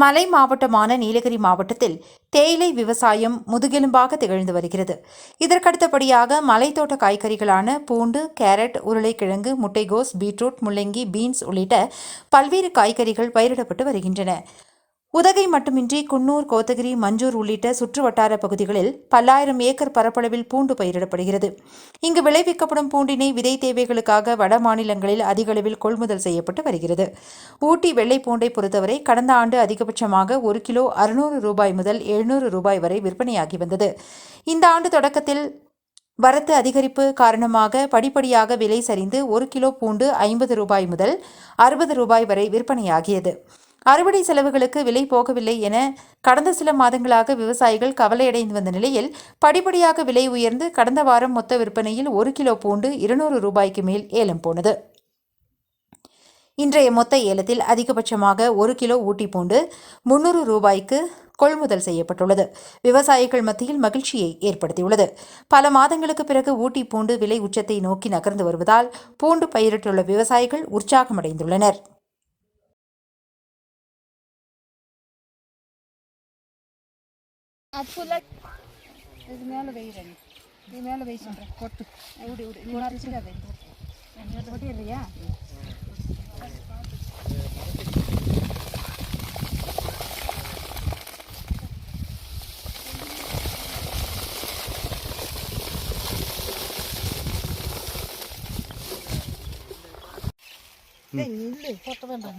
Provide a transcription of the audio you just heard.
மலை மாவட்டமான நீலகிரி மாவட்டத்தில் தேயிலை விவசாயம் முதுகெலும்பாக திகழ்ந்து வருகிறது. இதற்கடுத்தபடியாக மலைத்தோட்ட காய்கறிகளான பூண்டு கேரட் உருளைக்கிழங்கு முட்டைகோஸ் பீட்ரூட் முள்ளங்கி பீன்ஸ் உள்ளிட்ட பல்வேறு காய்கறிகள் பயிரிடப்பட்டு வருகின்றன. உதகை மட்டுமின்றி குன்னூர் கோத்தகிரி மஞ்சூர் உள்ளிட்ட சுற்று வட்டார பகுதிகளில் பல்லாயிரம் ஏக்கர் பரப்பளவில் பூண்டு பயிரிடப்படுகிறது. இங்கு விளைவிக்கப்படும் பூண்டினை விதை தேவைகளுக்காக வட மாநிலங்களில் அதிகளவில் கொள்முதல் செய்யப்பட்டு வருகிறது. ஊட்டி வெள்ளை பூண்டை பொறுத்தவரை கடந்த ஆண்டு அதிகபட்சமாக ஒரு கிலோ அறுநூறு ரூபாய் முதல் எழுநூறு ரூபாய் வரை விற்பனையாகி வந்தது. இந்த ஆண்டு தொடக்கத்தில் வரத்து அதிகரிப்பு காரணமாக படிப்படியாக விலை சரிந்து ஒரு கிலோ பூண்டு ஐம்பது ரூபாய் முதல் அறுபது ரூபாய் வரை விற்பனையாகியது. அறுவடை செலவுகளுக்கு விலை போகவில்லை என கடந்த சில மாதங்களாக விவசாயிகள் கவலையடைந்து வந்த நிலையில் படிப்படியாக விலை உயர்ந்து கடந்த வாரம் மொத்த விற்பனையில் ஒரு கிலோ பூண்டு இருநூறு ரூபாய்க்கு மேல் ஏலம் போனது. இன்றைய மொத்த ஏலத்தில் அதிகபட்சமாக ஒரு கிலோ ஊட்டி பூண்டு முன்னூறு ரூபாய்க்கு கொள்முதல் செய்யப்பட்டுள்ளது. விவசாயிகள் மத்தியில் மகிழ்ச்சியை ஏற்படுத்தியுள்ளது. பல மாதங்களுக்கு பிறகு ஊட்டி பூண்டு விலை உச்சத்தை நோக்கி நகர்ந்து வருவதால் பூண்டு பயிரிட்டுள்ள விவசாயிகள் உற்சாகமடைந்துள்ளனர். அது ஃபுல்லாக இது மேலே வெயிறேன் இது மேலே வெய் சொல்கிறேன் கொட்டு. நில்லு. வேண்டாம்.